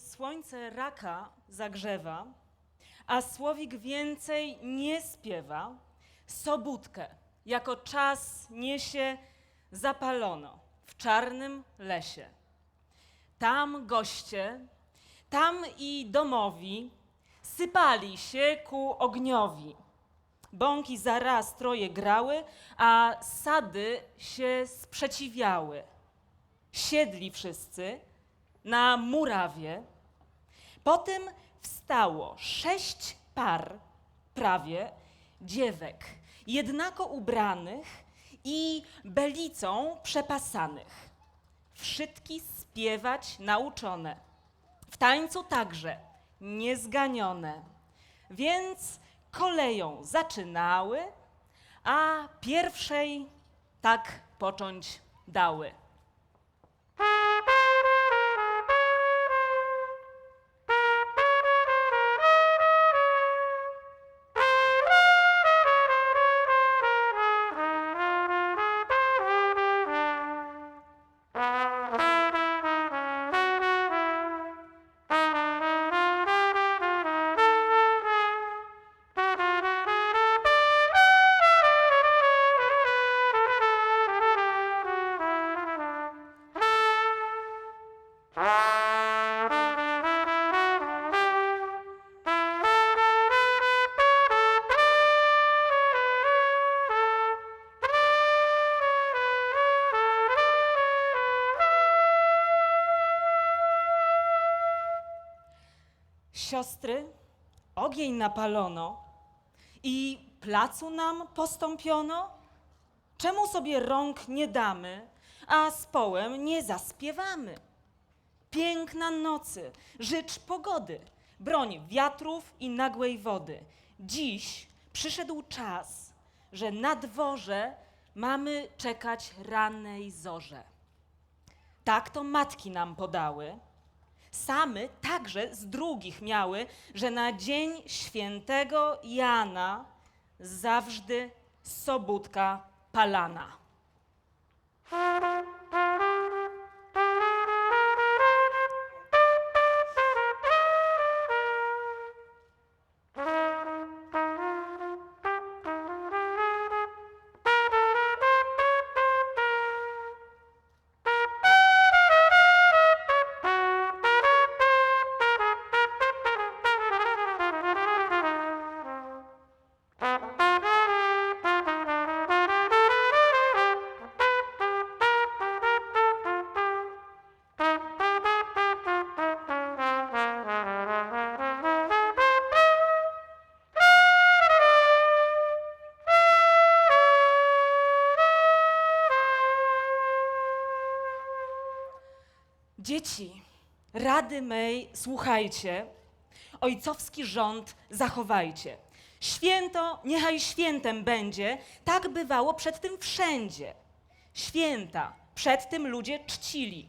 słońce raka zagrzewa, a słowik więcej nie śpiewa, sobótkę jako czas niesie zapalono w czarnym lesie. Tam goście, tam i domowi sypali się ku ogniowi. Bąki zaraz troje grały, a sady się sprzeciwiały. Siedli wszyscy na murawie. Potem wstało sześć par prawie dziewek, jednako ubranych i belicą przepasanych. Wszytki śpiewać nauczone, w tańcu także niezganione. Więc koleją zaczynały, a pierwszej tak począć dały. Siostry, ogień napalono i placu nam postąpiono? Czemu sobie rąk nie damy, a z połem nie zaspiewamy? Piękna nocy, życz pogody, broń wiatrów i nagłej wody. Dziś przyszedł czas, że na dworze mamy czekać rannej zorze. Tak to matki nam podały. Samy także z drugich miały, że na dzień świętego Jana zawsze sobótka palana. Dzieci, rady mej słuchajcie, ojcowski rząd zachowajcie. Święto niechaj świętem będzie, tak bywało przed tym wszędzie. Święta przed tym ludzie czcili,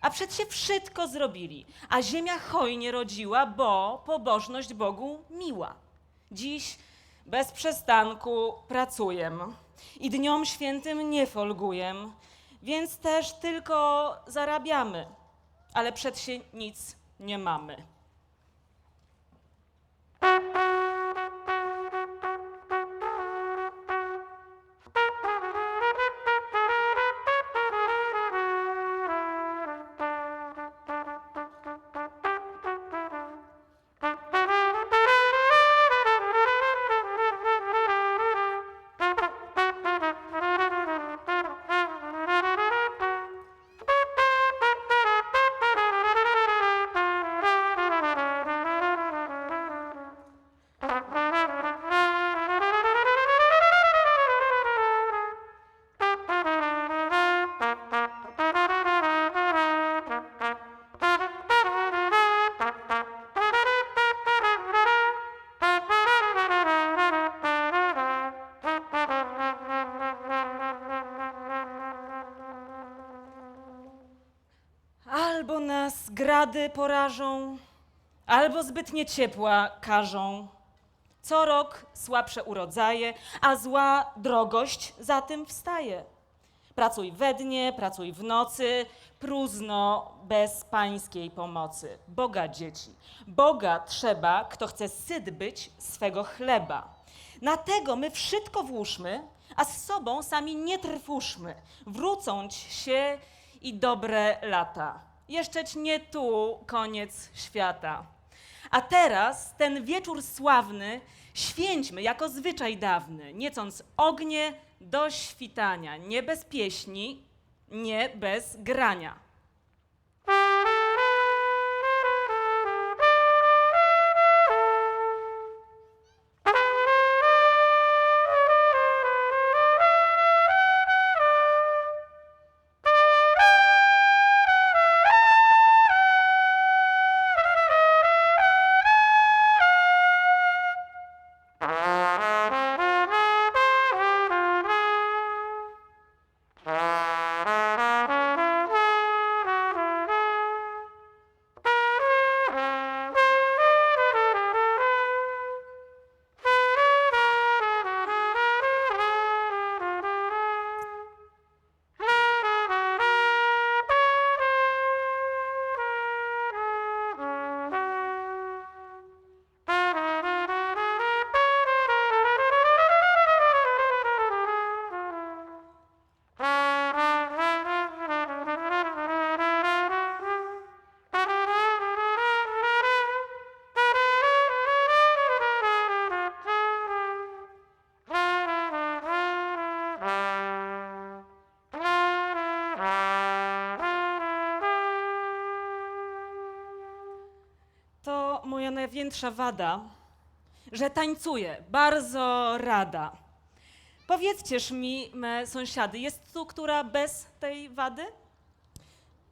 a przed się wszystko zrobili, a ziemia hojnie rodziła, bo pobożność Bogu miła. Dziś bez przestanku pracuję i dniom świętym nie folguję, więc też tylko zarabiamy, ale przed się nic nie mamy. Grady porażą, albo zbytnie ciepła karzą. Co rok słabsze urodzaje, a zła drogość za tym wstaje. Pracuj we dnie, pracuj w nocy, próżno bez pańskiej pomocy. Boga dzieci, Boga trzeba, kto chce syt być swego chleba. Na tego my wszystko włóżmy, a z sobą sami nie trwóżmy. Wrócąć się i dobre lata. Jeszczeć nie tu koniec świata. A teraz ten wieczór sławny święćmy jako zwyczaj dawny, niecąc ognie do świtania, nie bez pieśni, nie bez grania. Największa wada, że tańcuję, bardzo rada. Powiedzcież mi, me sąsiady, jest tu która bez tej wady?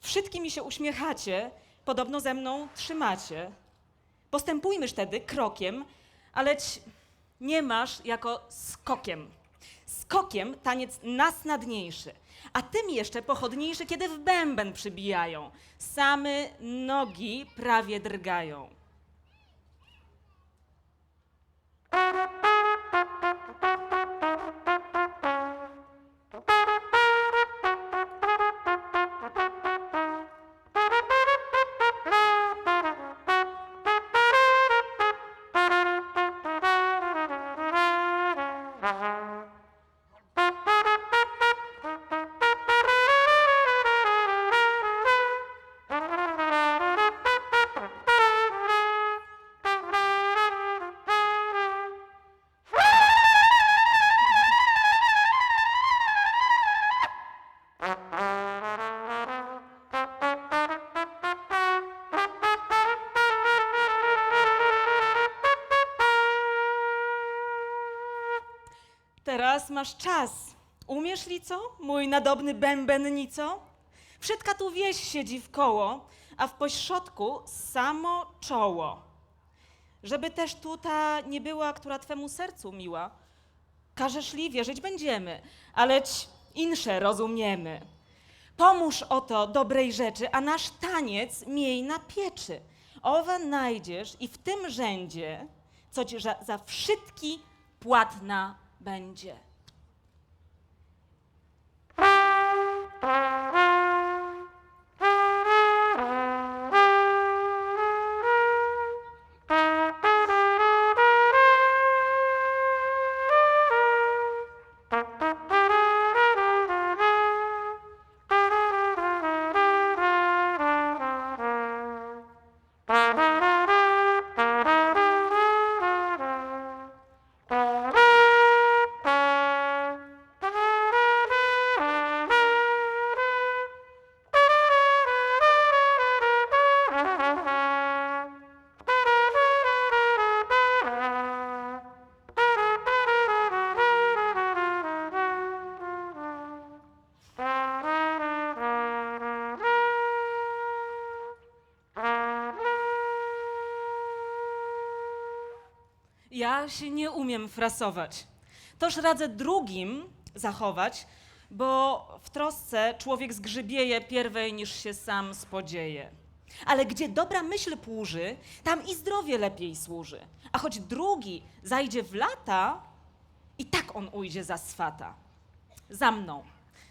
Wszystkim mi się uśmiechacie, podobno ze mną trzymacie. Postępujmy wtedy krokiem, aleć nie masz jako skokiem. Skokiem taniec nasnadniejszy, a tym jeszcze pochodniejszy, kiedy w bęben przybijają. Same nogi prawie drgają. Thank you. Teraz masz czas. Umiesz li co, mój nadobny bębennico? Wszystka tu wieś siedzi w koło, a w pośrodku samo czoło. Żeby też tu ta nie była, która twemu sercu miła. Każesz li, wierzyć będziemy, aleć insze rozumiemy. Pomóż oto dobrej rzeczy, a nasz taniec miej na pieczy. Owe najdziesz i w tym rzędzie, co ci za, za wszystki płatna będzie. Ja się nie umiem frasować. Toż radzę drugim zachować, bo w trosce człowiek zgrzybieje pierwej niż się sam spodzieje. Ale gdzie dobra myśl płuży, tam i zdrowie lepiej służy. A choć drugi zajdzie w lata, i tak on ujdzie za swata. Za mną,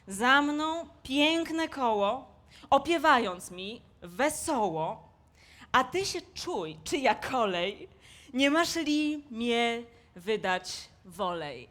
za mną piękne koło, opiewając mi wesoło, a ty się czuj, czyja kolej, nie masz li mnie wydać wolej.